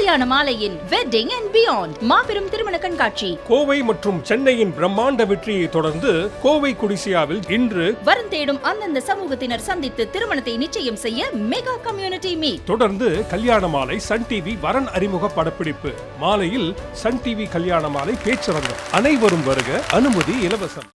கல்யாண மாலையின் wedding and beyond மாபெரும் திருமண கண்காட்சி. கோவை மற்றும் சென்னையின் பிரம்மாண்ட வெற்றியை தொடர்ந்து கோவை குடிசியாவில் இன்று வரம் தேடும் அந்தந்த சமூகத்தினர் சந்தித்து திருமணத்தை நிச்சயம் செய்ய மெகா கம்யூனிட்டி மீட் தொடர்ந்து கல்யாண மாலை சன் டிவி வரன் அறிமுக படப்பிடிப்பு. மாலையில் சன் டிவி கல்யாண மாலை பேச்சரங்கம். அனைவரும் வருக. அனுமதி இலவசம்.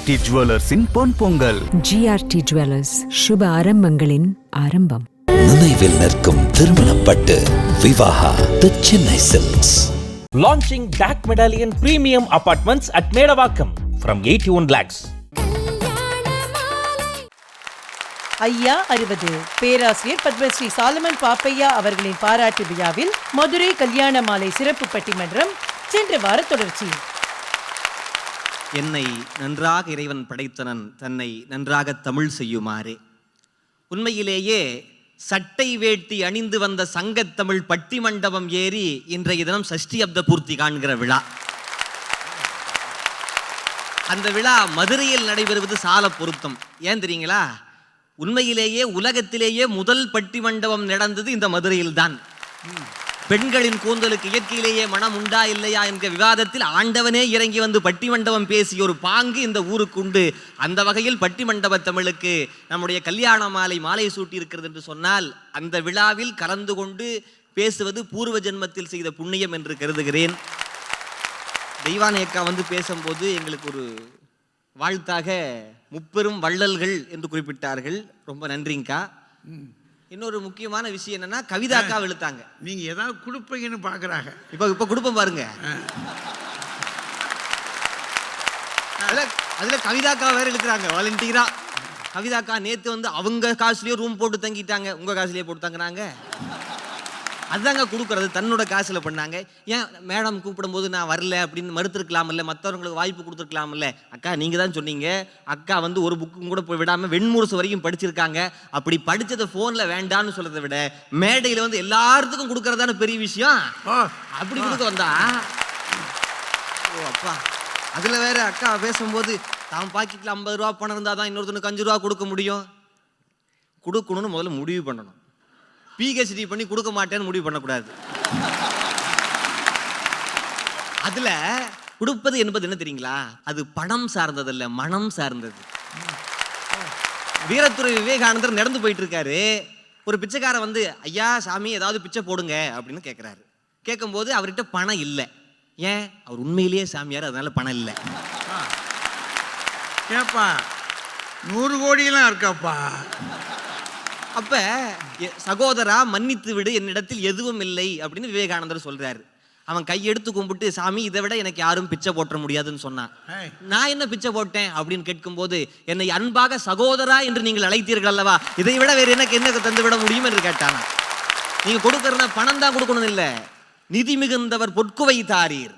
ஜிஆர்டி ஜுவல்லர்ஸின் பொன் பொங்கல். ஜிஆர்டி ஜுவல்லர்ஸ் சுப ஆரம்பங்களின் ஆரம்பம். நினைவில் நிற்கும் திருமணப்பட்டு Vivaha the Chennai Silks launching DAC Medallion Premium Apartments at Medavakkam from 81 lakhs. ஐயா அறுபது. பேராசிரியர் பத்மஸ்ரீ சாலமன் பாப்பையா அவர்களின் பாராட்டு விழாவில் மதுரை கல்யாண மாலை சிறப்பு பட்டிமன்றம் சென்ற வார தொடர்ச்சி. என்னை நன்றாக இறைவன் படைத்தனன் தன்னை நன்றாக தமிழ் செய்யுமாறே. உண்மையிலேயே சட்டை வேட்டி அணிந்து வந்த சங்கத்தமிழ் பட்டி மண்டபம் ஏறி இன்றைய தினம் சஷ்டி அப்த பூர்த்தி காண்கிற விழா. அந்த விழா மதுரையில் நடைபெறுவது சால பொருத்தம். ஏன் தெரியுங்களா? உண்மையிலேயே உலகத்திலேயே முதல் பட்டி மண்டபம் நடந்தது இந்த மதுரையில் தான் பெண்களின் கூந்தலுக்கு இயற்கையிலேயே மனம் உண்டா இல்லையா என்கிற விவாதத்தில் ஆண்டவனே இறங்கி வந்து பட்டிமண்டபம் பேசிய ஒரு பாங்கு இந்த ஊருக்கு உண்டு. அந்த வகையில் பட்டிமண்டப தமிழுக்கு நம்முடைய கல்யாண மாலை மாலை சூட்டி இருக்கிறது என்று சொன்னால் அந்த விழாவில் கலந்து கொண்டு பேசுவது பூர்வ ஜென்மத்தில் செய்த புண்ணியம் என்று கருதுகிறேன். தெய்வானயக்கா வந்து பேசும்போது எங்களுக்கு ஒரு வாழ்த்தாக முப்பெரும் வள்ளல்கள் என்று குறிப்பிட்டார்கள். ரொம்ப நன்றிங்கக்கா இன்னொரு முக்கியமான விஷயம் என்னன்னா கவிதா அக்கா வெளுத்தாங்க நீங்க ஏதாவது கொடுப்பீங்கன்னு பாக்குறாங்க. இப்போ இப்போ கொடுப்போம் பாருங்க. அதுல அதுல கவிதாக்கா வேற இருக்கிறாங்க வாலண்டியரா கவிதாக்கா நேத்து வந்து அவங்க காசுலயே ரூம் போட்டு தங்கிட்டாங்க. உங்க காசுலயே போட்டு தங்குறாங்க. அதாங்க கொடுக்கறது. தன்னோட காசுல பண்ணாங்க. ஏன் மேடம் கூப்பிடும்போது நான் வரல அப்படின்னு மறுத்திருக்கலாம்ல? மற்றவங்களுக்கு வாய்ப்பு கொடுத்துருக்கலாம்ல? அக்கா நீங்க தான் சொன்னீங்க. அக்கா வந்து ஒரு புக்கும் கூட போய் விடாம வெண்முரசு வரைக்கும் படிச்சிருக்காங்க. அப்படி படிச்சதை போன்ல வேண்டாம்னு சொல்றதை விட மேடையில வந்து எல்லாத்துக்கும் கொடுக்கறதான பெரிய விஷயம். அப்படி கொடுக்க வந்தா? ஓ அப்பா. அதுல வேற அக்கா பேசும்போது தான் பாக்கெட்ல ஐம்பது ரூபா பணம் இருந்தா தான் இன்னொருத்தனுக்கு அஞ்சு ரூபா கொடுக்க முடியும். கொடுக்கணும்னு முதல்ல முடிவு பண்ணணும். பிஹெச்டி பண்ணி கொடுக்க மாட்டேன்னு முடிவு பண்ணக்கூடாது. அதுல கொடுப்பது என்பது என்ன தெரியுங்களா? அது பணம் சார்ந்ததல்ல மனம் சார்ந்தது. வீரத்துறை விவேகானந்தர் நடந்து போயிட்டு இருக்காரு ஒரு பிச்சைக்காரன் வந்து ஐயா சாமி ஏதாவது பிச்சை போடுங்க அப்படின்னு கேட்குறாரு கேட்கும்போது அவர்கிட்ட பணம் இல்லை. ஏன்? அவர் உண்மையிலேயே சாமியார் அதனால பணம் இல்லை. ஏப்பா நூறு கோடியெல்லாம் இருக்காப்பா. அப்ப சகோதரா மன்னித்து விடு என்னிடத்தில் எதுவும் இல்லை அப்படின்னு விவேகானந்தர் சொல்றாரு. அவன் கையெடுத்து கும்பிட்டு சாமி இதை விட எனக்கு யாரும் பிச்சை போட்டுற முடியாதுன்னு சொன்னான். நான் என்ன பிச்சை போட்டேன்? அப்படின்னு கேட்கும்போது என்னை அன்பாக சகோதரா என்று நீங்கள் அழைத்தீர்கள் அல்லவா? இதை விட வேற எனக்கு என்ன தந்து விட முடியும்? என்று கேட்டானா நீங்க கொடுக்கறதா பணம் தான் கொடுக்கணும் இல்ல. நிதி மிகுந்தவர் பொற்குவை தாரீர்.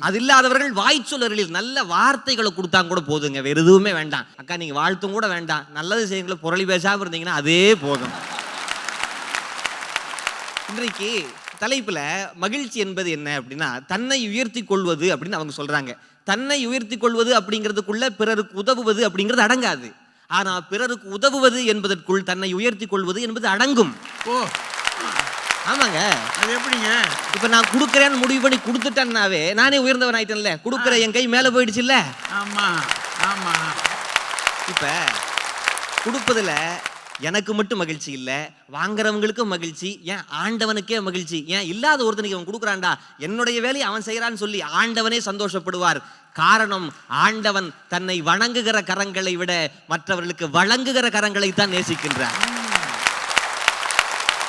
அது இல்லாதவர்கள் வாய்ச்சொல்லர்களில் நல்ல வார்த்தைகளை கொடுத்தா கூட போதுங்க. வேற எதுவுமே வேண்டாம். அக்கா நீங்க வாழ்த்தும் கூட வேண்டாம். நல்லது செய்யுங்கள புரளி பேசாம இருந்தீங்கன்னா அதே போதும். இன்றைக்கு தலைப்புல மகிழ்ச்சி என்பது என்ன அப்படின்னா தன்னை உயர்த்தி கொள்வது அப்படின்னு அவங்க சொல்றாங்க. தன்னை உயர்த்தி கொள்வது அப்படிங்கிறதுக்குள்ள பிறருக்கு உதவுவது அப்படிங்கிறது அடங்காது. ஆனா பிறருக்கு உதவுவது என்பதற்குள் தன்னை உயர்த்தி கொள்வது என்பது அடங்கும். ஓ. ஆமாங்க. அது எப்படிங்க? இப்ப நான் கொடுக்குறேன்னு முடிவு பண்ணி கொடுத்துட்டேன்னாவே நானே உயர்ந்தவன் ஆயிட்டேன்ல. கொடுக்குற என் கை மேல போயிடுச்சுல்ல? ஆமா ஆமா. இப்ப கொடுப்பதுல எனக்கு மட்டும் மகிழ்ச்சி இல்ல வாங்குறவங்களுக்கும் மகிழ்ச்சி ஏன் ஆண்டவனுக்கே மகிழ்ச்சி ஏன் இல்லாத ஒருத்தனுக்கு அவன் கொடுக்குறான்டா என்னுடைய வேலையை அவன் செய்யறான்னு சொல்லி ஆண்டவனே சந்தோஷப்படுவார். காரணம் ஆண்டவன் தன்னை வணங்குகிற கரங்களை விட மற்றவர்களுக்கு வழங்குகிற கரங்களை தான் நேசிக்கின்றார்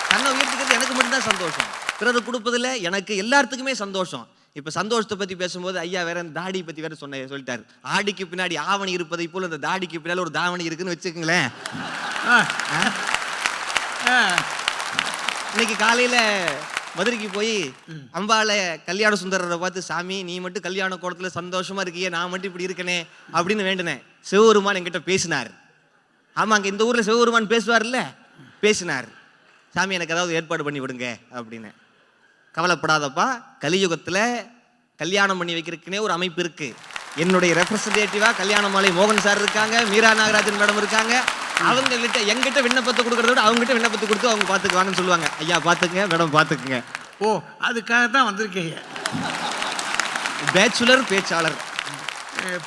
தன்னை உயர்த்திக்கிறது எனக்கு மட்டும்தான் சந்தோஷம். பிறகு கொடுப்பதில் எனக்கு எல்லாத்துக்குமே சந்தோஷம். இப்போ சந்தோஷத்தை பற்றி பேசும்போது ஐயா வேற அந்த தாடி பற்றி வேற சொன்ன சொல்லிட்டாரு. ஆடிக்கு பின்னாடி ஆவணி இருப்பதை போல் இந்த தாடிக்கு பின்னால் ஒரு தாவணி இருக்குன்னு வச்சுக்கோங்களேன். ஆ. ஆ. இன்னைக்கு காலையில் மதுரைக்கு போய் அம்பால கல்யாண சுந்தரரை பார்த்து சாமி நீ மட்டும் கல்யாண கோலத்தில் சந்தோஷமா இருக்கியே நான் மட்டும் இப்படி இருக்கனே அப்படின்னு வேண்டினேன். சிவபெருமான் என்கிட்ட பேசினார். ஆமாங்க இந்த ஊரில் சிவபெருமான் பேசுவார்ல? பேசினார். சாமி எனக்கு ஏதாவது ஏற்பாடு பண்ணி விடுங்க அப்படின்னு. கவலைப்படாதப்பா கலியுகத்தில் கல்யாணம் பண்ணி வைக்கிறதுக்குனே ஒரு அமைப்பு இருக்கு. என்னுடைய ரெப்ரசன்டேட்டிவா கல்யாண மாலை மோகன் சார் இருக்காங்க மீரா நாகராஜன் மேடம் இருக்காங்க. அவங்க கிட்ட எங்கிட்ட விண்ணப்பத்தை கொடுக்கறத விட அவங்க கிட்ட விண்ணப்பத்தை கொடுத்து அவங்க பார்த்துக்குவாங்கன்னு சொல்லுவாங்க. ஐயா பார்த்துக்குங்க மேடம் பார்த்துக்குங்க ஓ அதுக்காக தான் வந்திருக்கீங்க. பேச்சுலர் பேச்சாளர்.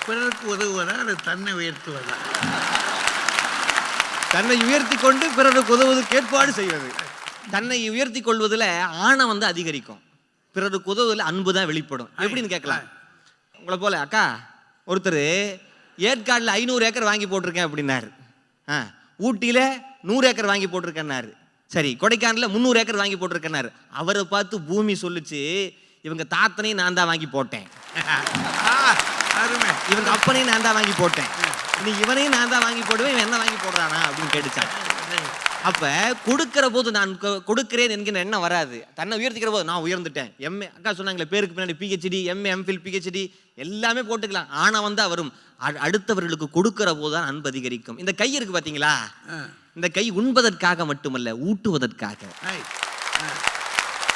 பிறருக்கு உதவுவதா அது தன்னை உயர்த்துவதா? தன்னை உயர்த்தி கொண்டு பிறருக்கு உதவுவதற்கு ஏற்பாடு செய்வது. தன்னை உயர்த்தி கொள்வதில் ஆணம் வந்து அதிகரிக்கும். பிறருக்கு உதவுவதில் அன்பு தான் வெளிப்படும். எப்படின்னு கேட்கலாம். உங்களை போல அக்கா ஒருத்தர் ஏற்காடில் ஐநூறு ஏக்கர் வாங்கி போட்டிருக்கேன் அப்படின்னாரு. ஆ ஊட்டியில் நூறு ஏக்கர் வாங்கி போட்டிருக்கேன்னாரு. சரி கொடைக்கானலில் முந்நூறு ஏக்கர் வாங்கி போட்டிருக்கேன்னாரு. அவரை பார்த்து பூமி சொல்லுச்சு இவங்க தாத்தனையும் நான் தான் வாங்கி போட்டேன். இவங்க அப்பனையும் நான் தான் வாங்கி போட்டேன். நீ இவனையும் நான் தான் வாங்கி போடுவேன் இவன் என்ன வாங்கி போடுறானா அப்படின்னு கேட்டுச்சான். அப்ப கொடுக்கிற போது நான் கொடுக்கிறேன் என்கிற எண்ணம் வராது. தன்னை உயர்த்திக்கிற போது நான் உயர்ந்துட்டேன். எம்ஏ அக்கா சொன்னாங்களே பேருக்கு பின்னாடி பிஹெச்டி எம்ஏ எம்ஃபில் பிஹெச்டி எல்லாமே போட்டுக்கலாம். ஆனா வந்தா வரும் அடுத்தவர்களுக்கு கொடுக்கிற போது தான் அன்பு அதிகரிக்கும். இந்த கை இருக்கு பாத்தீங்களா? இந்த கை உண்பதற்காக மட்டுமல்ல ஊட்டுவதற்காக.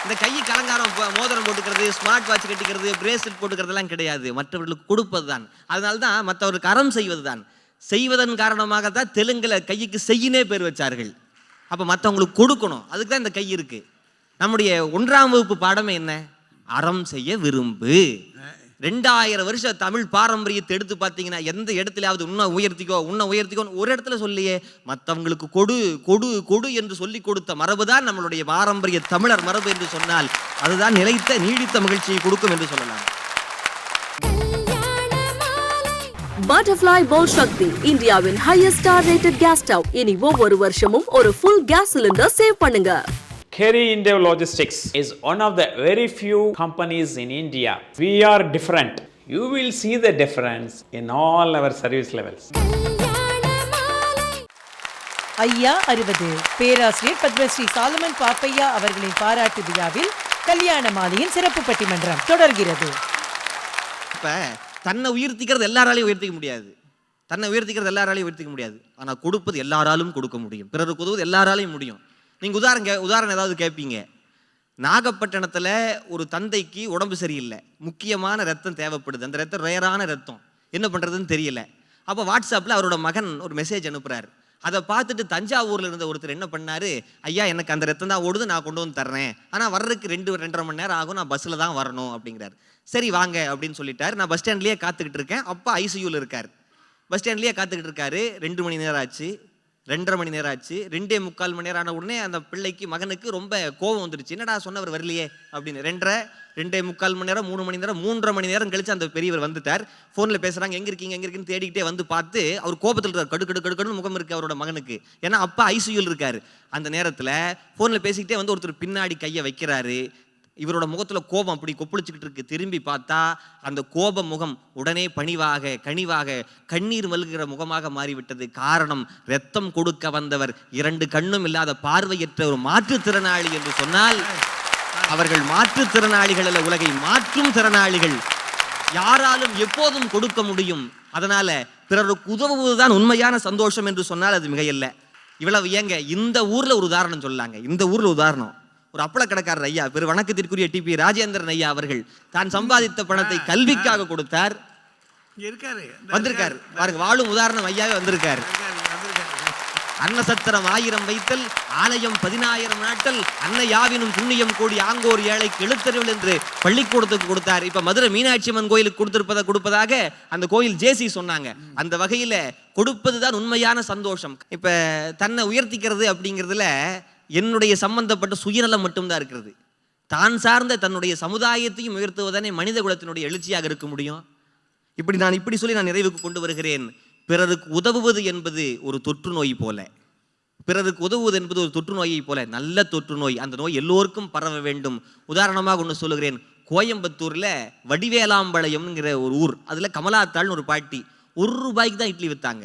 இந்த கை கலங்காரம் மோதிரம் போட்டுக்கிறது ஸ்மார்ட் வாட்ச் கட்டிக்கிறது பிரேஸ்லெட் போட்டுக்கிறதுலாம் கிடையாது. மற்றவர்களுக்கு கொடுப்பது தான் அதனால தான் மற்றவர்களுக்கு அறம் செய்வது தான் செய்வதன் காரணமாக தான் தெலுங்கில் கைக்கு செய்யினே பேர் வச்சார்கள். அப்போ மற்றவங்களுக்கு கொடுக்கணும். அதுக்கு தான் இந்த கை இருக்குது நம்முடைய ஒன்றாம் வகுப்பு பாடமே என்ன? அறம் செய்ய விரும்பு. ரெண்டாயிரம் வருஷம் தமிழ் பாரம்பரியத்தை எடுத்து பார்த்தீங்கன்னா எந்த இடத்துலயாவது உன்னை உயர்த்திக்கோ உன்னை உயர்த்திக்கோன்னு ஒரு இடத்துல சொல்லியே மற்றவங்களுக்கு கொடு கொடு கொடு என்று சொல்லி கொடுத்த மரபு தான் நம்மளுடைய பாரம்பரிய தமிழர் மரபு என்று சொன்னால் அதுதான் நிலைத்த நீடித்த மகிழ்ச்சியை கொடுக்கும் என்று சொல்லலாம். பட்டர்ஃப்ளை போல் சக்தி இந்தியாவின் highest star rated gas stove இனி ஒவ்வொரு வருஷமும் ஒரு ஃபுல் கேஸ் சிலிண்டர் சேவ் பண்ணுங்க. Kerry India Logistics is one of the very few companies in India. We are different. You will see the difference in all our service levels. ஐயா அறுபது பேராசிரியர் பத்மஸ்ரீ சாலமன் பாப்பையா அவர்களின் பாராட்டு விழாவில் கல்யாண மாலையின் சிறப்பு பட்டிமன்றம் தொடர்கிறது இப்போ தன்னை உயர்த்திக்கிறது எல்லாராலையும் உயர்த்திக்க முடியாது தன்னை உயர்த்திக்கிறது எல்லாராலையும் உயர்த்திக்க முடியாது ஆனால் கொடுப்பது எல்லாராலும் கொடுக்க முடியும் பிறருக்கு உதவுவது எல்லாராலையும் முடியும் நீங்கள் உதாரணம் கே உதாரணம் ஏதாவது கேட்பீங்க நாகப்பட்டினத்தில் ஒரு தந்தைக்கு உடம்பு சரியில்லை. முக்கியமான ரத்தம் தேவைப்படுது. அந்த ரத்தம் ரேரான ரத்தம். என்ன பண்ணுறதுன்னு தெரியல. அப்போ வாட்ஸ்அப்பில் அவரோட மகன் ஒரு மெசேஜ் அனுப்புகிறார் அதை பார்த்துட்டு தஞ்சாவூரில் இருந்த ஒருத்தர் என்ன பண்ணார்? ஐயா எனக்கு அந்த ரத்தம் தான் ஓடுது நான் கொண்டு வந்து தர்றேன். ஆனால் வர்றதுக்கு ரெண்டு ரெண்டரை மணி நேரம் ஆகும் நான் பஸ்ஸில் தான் வரணும் அப்படிங்கிறார். சரி வாங்க அப்படின்னு சொல்லிட்டார். நான் பஸ் ஸ்டாண்ட்லேயே காத்துக்கிட்டு இருக்கேன். அப்பா ஐசியூவில் இருக்கார். பஸ் ஸ்டாண்ட்லேயே காத்துக்கிட்டு இருக்காரு. ரெண்டு மணி நேரம் ஆச்சு. ரெண்டரை மணி நேரம் ஆச்சு. ரெண்டே முக்கால் மணி நேரம் ஆன உடனே அந்த பிள்ளைக்கு மகனுக்கு ரொம்ப கோபம் வந்துருச்சு. என்னடா சொன்னவர் வரலையே? அப்படின்னு. ரெண்டரை ரெண்டே முக்கால் மணி நேரம் மூணு மணி நேரம் மூன்றரை மணி நேரம் கழிச்சு அந்த பெரியவர் வந்துட்டார். ஃபோனில் பேசுகிறாங்க எங்கே இருக்கீங்க எங்கே இருக்கீங்கன்னு தேடிக்கிட்டே வந்து பார்த்து அவர் கோபத்தில் இருக்கார். கடு கடு கடுன்னு முகம் இருக்கு அவரோட மகனுக்கு. ஏன்னா அப்பா ஐசியூவில் இருக்கார். அந்த நேரத்தில் ஃபோனில் பேசிக்கிட்டே வந்து ஒருத்தர் பின்னாடி கையை வைக்கிறாரு. இவரோட முகத்தில் கோபம் அப்படி கொப்பளிச்சுக்கிட்டு இருக்கு. திரும்பி பார்த்தா அந்த கோப முகம் உடனே பணிவாக கனிவாக கண்ணீர் மல்கிற முகமாக மாறிவிட்டது. காரணம் ரத்தம் கொடுக்க வந்தவர் இரண்டு கண்ணும் இல்லாத பார்வையற்ற ஒரு மாற்றுத்திறனாளி என்று சொன்னால் அவர்கள் மாற்றுத்திறனாளிகள் அல்ல உலகை மாற்றும் திறனாளிகள். யாராலும் எப்போதும் கொடுக்க முடியும். அதனால பிறருக்கு உதவுவதுதான் உண்மையான சந்தோஷம் என்று சொன்னால் அது மிகையல்ல. இவ்வளவு ஏங்க இந்த ஊர்ல ஒரு உதாரணம் சொல்லாங்க. இந்த ஊர்ல உதாரணம். ஒரு அப்பள கடைக்காரர் ஐயா பெரு வணக்கத்திற்குரிய டிபி ராஜேந்திரன் ஐயா அவர்கள் தான் சம்பாதித்த பணத்தை கல்விக்காக கொடுத்தார். இருக்காரு. வந்திருக்காரு. பாருங்க வாழும் உதாரணம் ஐயாவே வந்திருக்காரு. அன்னசத்திரம் ஆயிரம் வைத்தல் ஆலயம் பதினாயிரம் நாட்கள் அன்னையாவினும் புண்ணியம் கோடி ஆங்கோர் ஏழைக்கு எழுத்தறிவில் என்று பள்ளிக்கூடத்துக்கு கொடுத்தார். இப்ப மதுரை மீனாட்சி அம்மன் கோயிலுக்கு கொடுத்திருப்பதை கொடுப்பதாக அந்த கோயில் ஜேசி சொன்னாங்க. அந்த வகையில கொடுப்பதுதான் உண்மையான சந்தோஷம். இப்ப தன்னை உயர்த்திக்கிறது அப்படிங்கிறதுல என்னுடைய சம்பந்தப்பட்ட சுயநலம் மட்டும்தான் இருக்கிறது. தான் சார்ந்த தன்னுடைய சமுதாயத்தையும் உயர்த்துவதானே மனித குலத்தினுடைய எழுச்சியாக இருக்க முடியும்? இப்படி நான் இப்படி சொல்லி நான் நிறைவுக்கு கொண்டு வருகிறேன். பிறருக்கு உதவுவது என்பது ஒரு தொற்று நோய் போல. பிறருக்கு உதவுவது என்பது ஒரு தொற்று நோயை போல. நல்ல தொற்று நோய். அந்த நோய் எல்லோருக்கும் பரவ வேண்டும். உதாரணமாக ஒன்று சொல்லுகிறேன். கோயம்புத்தூரில் வடிவேலாம்பாளையம்ங்கிற ஒரு ஊர். அதில் கமலாத்தாள்னு ஒரு பாட்டி. ஒரு ரூபாய்க்கு தான் இட்லி விற்றாங்க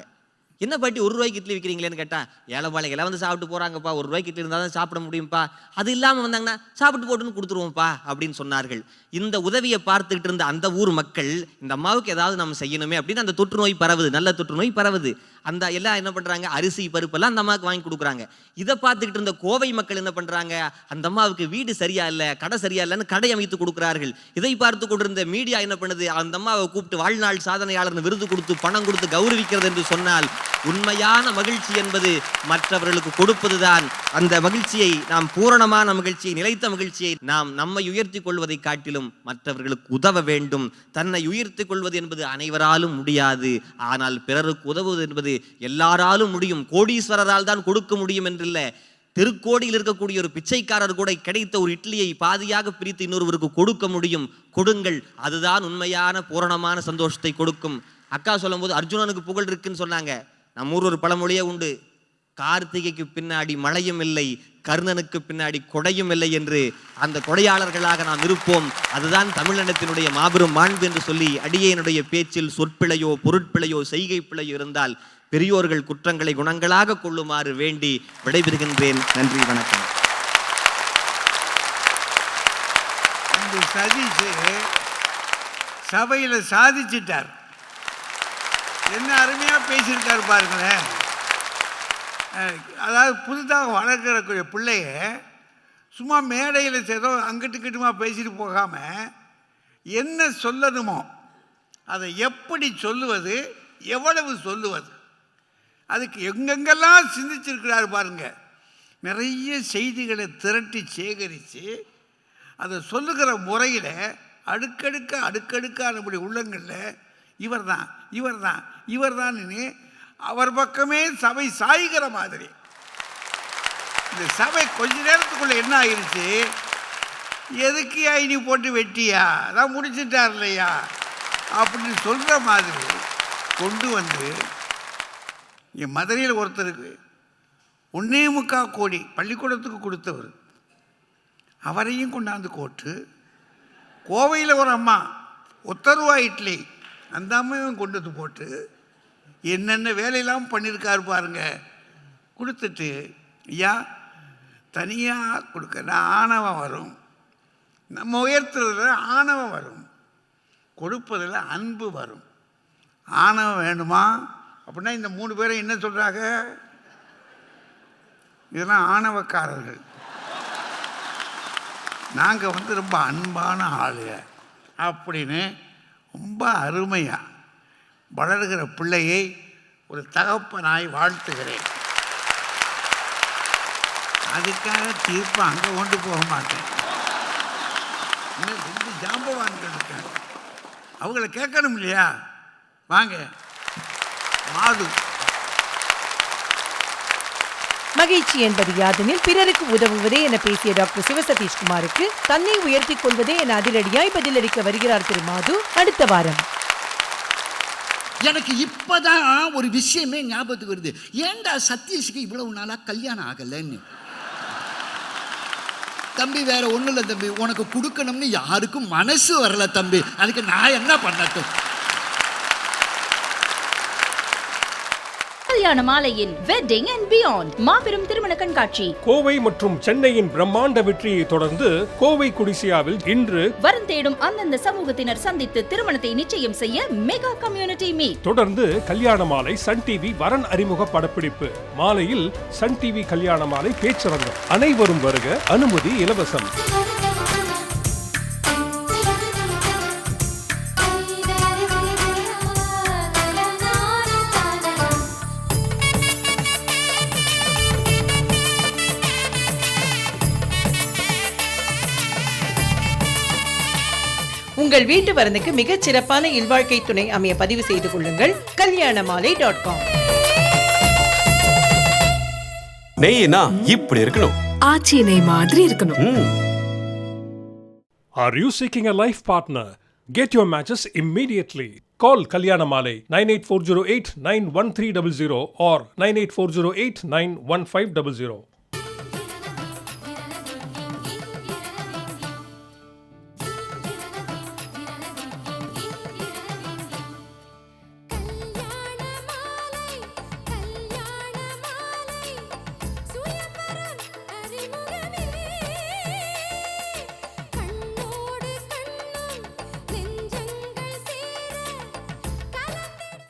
என்ன பாட்டி ஒரு ரூபாய்க்கு இட்லி விற்கிறீங்களேன்னு கேட்டால் ஏழைப்பாளைங்க எல்லாம் வந்து சாப்பிட்டு போகிறாங்கப்பா ஒரு ரூபாய்க்கு இட்லி இருந்தால் தான் சாப்பிட முடியும்ப்பா அது இல்லாமல் வந்தாங்கன்னா சாப்பிட்டு போட்டுன்னு கொடுத்துருவோம்ப்பா அப்படின்னு சொன்னார்கள். இந்த உதவியை பார்த்துக்கிட்டு இருந்த அந்த ஊர் மக்கள் இந்த அம்மாவுக்கு ஏதாவது நம்ம செய்யணுமே அப்படின்னு அந்த தொற்று நோய் பரவுது நல்ல தொற்று நோய் பரவுது. அந்த எல்லாம் என்ன பண்ணுறாங்க அரிசி பருப்பெல்லாம் அந்த அம்மாவுக்கு வாங்கி கொடுக்குறாங்க. இதை பார்த்துக்கிட்டு இருந்த கோவை மக்கள் என்ன பண்ணுறாங்க அந்த அம்மாவுக்கு வீடு சரியா இல்லை கடை சரியா இல்லைன்னு கடை அமைத்து கொடுக்குறார்கள். இதை பார்த்து கொண்டிருந்த மீடியா என்ன பண்ணுது? அந்த அம்மாவை கூப்பிட்டு வாழ்நாள் சாதனையாளர்னு விருது கொடுத்து பணம் கொடுத்து கௌரவிக்கிறது என்று சொன்னால் உண்மையான மகிழ்ச்சி என்பது மற்றவர்களுக்கு கொடுப்பதுதான். அந்த மகிழ்ச்சியை நாம் பூரணமான மகிழ்ச்சியை நிலைத்த மகிழ்ச்சியை நாம் நம்மை உயர்த்தி கொள்வதை காட்டிலும் மற்றவர்களுக்கு உதவ வேண்டும். தன்னை உயர்த்தி கொள்வது என்பது அனைவராலும் முடியாது. ஆனால் பிறருக்கு உதவுவது என்பது எல்லாராலும் முடியும். கோடீஸ்வரரால் தான் கொடுக்க முடியும் என்றில்லை. திருக்கோடியில் இருக்கக்கூடிய ஒரு பிச்சைக்காரர் கூட கிடைத்த ஒரு இட்லியை பாதியாக பிரித்து இன்னொருவருக்கு கொடுக்க முடியும். கொடுங்கள். அதுதான் உண்மையான பூரணமான சந்தோஷத்தை கொடுக்கும். அக்கா சொல்லும்போது அர்ஜுனனுக்கு புகழ் இருக்குன்னு சொன்னாங்க. நம்ம ஊர் ஒரு பழமொழியே உண்டு. கார்த்திகைக்கு பின்னாடி மழையும் இல்லை கர்ணனுக்கு பின்னாடி கொடையும் இல்லை என்று அந்த கொடையாளர்களாக நாம் இருப்போம். அதுதான் தமிழினத்தினுடைய மாபெரும் மாண்பு என்று சொல்லி அடியேனுடைய பேச்சில் சொற்பிழையோ பொருட்பிழையோ செய்கை பிழையோ இருந்தால் பெரியோர்கள் குற்றங்களை குணங்களாக கொள்ளுமாறு வேண்டி விடைபெறுகின்றேன். நன்றி வணக்கம். அந்த சதீஷ் சபையில் சாதிச்சிட்டார். என்ன அருமையாக பேசியிருக்காரு பாருங்களேன். அதாவது புதுதாக வளர்க்கிற பிள்ளைய சும்மா மேடையில் ஏதோ அங்கிட்டு கிட்டுமா பேசிட்டு போகாமல் என்ன சொல்லணுமோ அதை எப்படி சொல்லுவது எவ்வளவு சொல்லுவது அதுக்கு எங்கெங்கெல்லாம் சிந்திச்சிருக்கிறார் பாருங்கள் நிறைய செய்திகளை திரட்டி சேகரித்து அதை சொல்லுகிற முறையில் அடுக்கடுக்க அடுக்கடுக்கான நம்முடைய உள்ளங்களில் இவர் தான் இவர் தான் இவர் தான்னு அவர் பக்கமே சபை சாய்கிற மாதிரி. இந்த சபை கொஞ்ச நேரத்துக்குள்ளே என்ன ஆயிடுச்சு எதுக்கு ஐனி போட்டு வெட்டியா? அதான் முடிச்சிட்டார் இல்லையா? அப்படின்னு சொல்கிற மாதிரி கொண்டு வந்து என் மதுரையில் ஒருத்தருக்கு ஒன்னே முக்கா கோடி பள்ளிக்கூடத்துக்கு கொடுத்தவர். அவரையும் கொண்டாந்து கோட்டு. கோவையில் ஒரு அம்மா ஒத்தருவா இட்லி அந்த அம்மையும் கொண்டு வந்து போட்டு என்னென்ன வேலையெல்லாம் பண்ணியிருக்காரு பாருங்க கொடுத்துட்டு ஐயா தனியாக கொடுக்குற ஆணவம் வரும். நம்ம உயர்த்துறதுல ஆணவம் வரும். கொடுப்பதில் அன்பு வரும். ஆணவம் வேணுமா? அப்படின்னா இந்த மூணு பேரும் என்ன சொல்கிறாங்க இதெல்லாம் ஆணவக்காரர்கள். நாங்கள் வந்து ரொம்ப அன்பான ஆளுங்க. அப்படின்னு ரொம்ப அருமையாக வளர்கிற பிள்ளையை ஒரு தகப்பனாய் வாழ்த்துகிறேன். அதுக்காக தீர்ப்பு அங்கே கொண்டு போக மாட்டேன். இன்னும் ரெண்டு ஜாம்பவான்கள் இருக்காங்க. அவங்கள கேட்கணும் இல்லையா? வாங்க. மாது மகிழ்ச்சி என்பது யாதெனில் பிறருக்கு உதவுவதே என பேசிய டாக்டர் சிவசதீஷ்குமாருக்கு தன்னை உயர்த்திக் கொள்வதே என அதிரடியாய் பதிலளிக்க வருகிறார் திரு மாது. அடுத்த வாரம். எனக்கு இப்பதான் ஒரு விஷயமே ஞாபகத்துக்கு வருது. ஏன்டா சதீஷுக்கு இவ்வளவு நாளா கல்யாணம் ஆகலைன்னு? தம்பி வேற ஒண்ணும் இல்லை தம்பி. உனக்கு கொடுக்கணும்னு யாருக்கும் மனசு வரல தம்பி. அதுக்கு நான் என்ன பண்ணட்டும்? கல்யாண மாலையின் வெட்டிங் அண்ட் பியாண்ட் மாபெரும் திருமண கண்காட்சி. கோவை மற்றும் சென்னையின் பிரம்மாண்ட வெற்றியை தொடர்ந்து கோவை குடிசியாவில் இன்று வரம் தேடும் அந்தந்த சமூகத்தினர் சந்தித்து திருமணத்தை நிச்சயம் செய்ய மெகா கம்யூனிட்டி மீட் தொடர்ந்து கல்யாண மாலை சன் டிவி வரன் அறிமுக படப்பிடிப்பு. மாலையில் சன் டிவி கல்யாண மாலை பேச்சரங்கம். அனைவரும் வருக அனுமதி இலவசம். உங்கள் வீட்டு வரனுக்கு மிகச் சிறப்பான இல்வாழ்க்கை துணை அமைய பதிவு செய்து கொள்ளுங்கள் கல்யாண மாலை டாட் காம் நெய்னா இப்படி இருக்கணும் ஆச்சி நெய் மாதிரி இருக்கணும் ம். Are you seeking a life partner? Get your matches immediately. Call Kalyanamale 98408 91300 or 98408 91500.